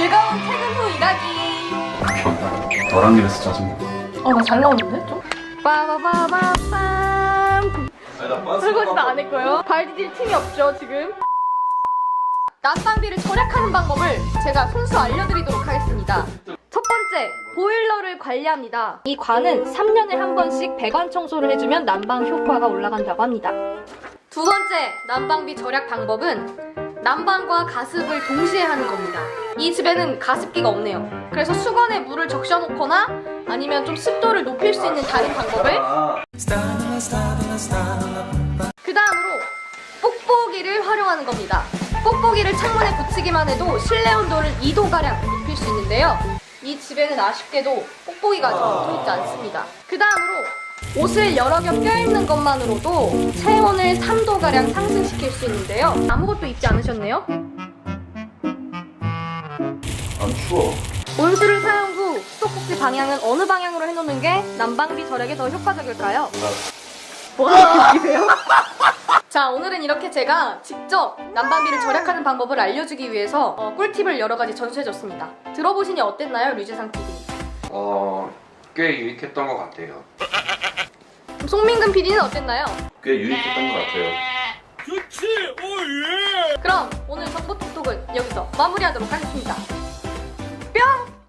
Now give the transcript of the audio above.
즐거운 퇴근 후 일하기. 너랑 일해서 짜증나. 어, 나 잘 나오는데 좀? 빠바바바밤. 설거지도 안 했고요. 발 디딜 틈이 없죠 지금. 난방비를 절약하는 방법을 제가 손수 알려드리도록 하겠습니다. 첫 번째, 보일러를 관리합니다. 이 관은 3년에 한 번씩 배관 청소를 해주면 난방 효과가 올라간다고 합니다. 두 번째, 난방비 절약 방법은 난방과 가습을 동시에 하는 겁니다. 이 집에는 가습기가 없네요. 그래서 수건에 물을 적셔놓거나 아니면 좀 습도를 높일 수 있는 다른 방법을 그 다음으로 뽁뽁이를 활용하는 겁니다. 뽁뽁이를 창문에 붙이기만 해도 실내 온도를 2도가량 높일 수 있는데요. 이 집에는 아쉽게도 뽁뽁이가 아직 붙어있지 않습니다. 그 다음으로 옷을 여러 겹 껴입는 것만으로도 체온을 3도가량 상승시킬 수 있는데요. 아무것도 입지 않으셨네요? 안 추워. 온수를 사용 후 수도꼭지 방향은 어느 방향으로 해놓는 게 난방비 절약에 더 효과적일까요? 뭐가 웃기세요? 자 오늘은 이렇게 제가 직접 난방비를 절약하는 방법을 알려주기 위해서 어, 꿀팁을 여러 가지 전수해줬습니다. 들어보시니 어땠나요, 류재상 PD? 어, 꽤 유익했던 것 같아요. 송민근 PD는 어땠나요? 꽤 유익했던 것 같아요. 좋지, 오예. 그럼 오늘 정보 톡톡은 여기서 마무리하도록 하겠습니다. 뿅!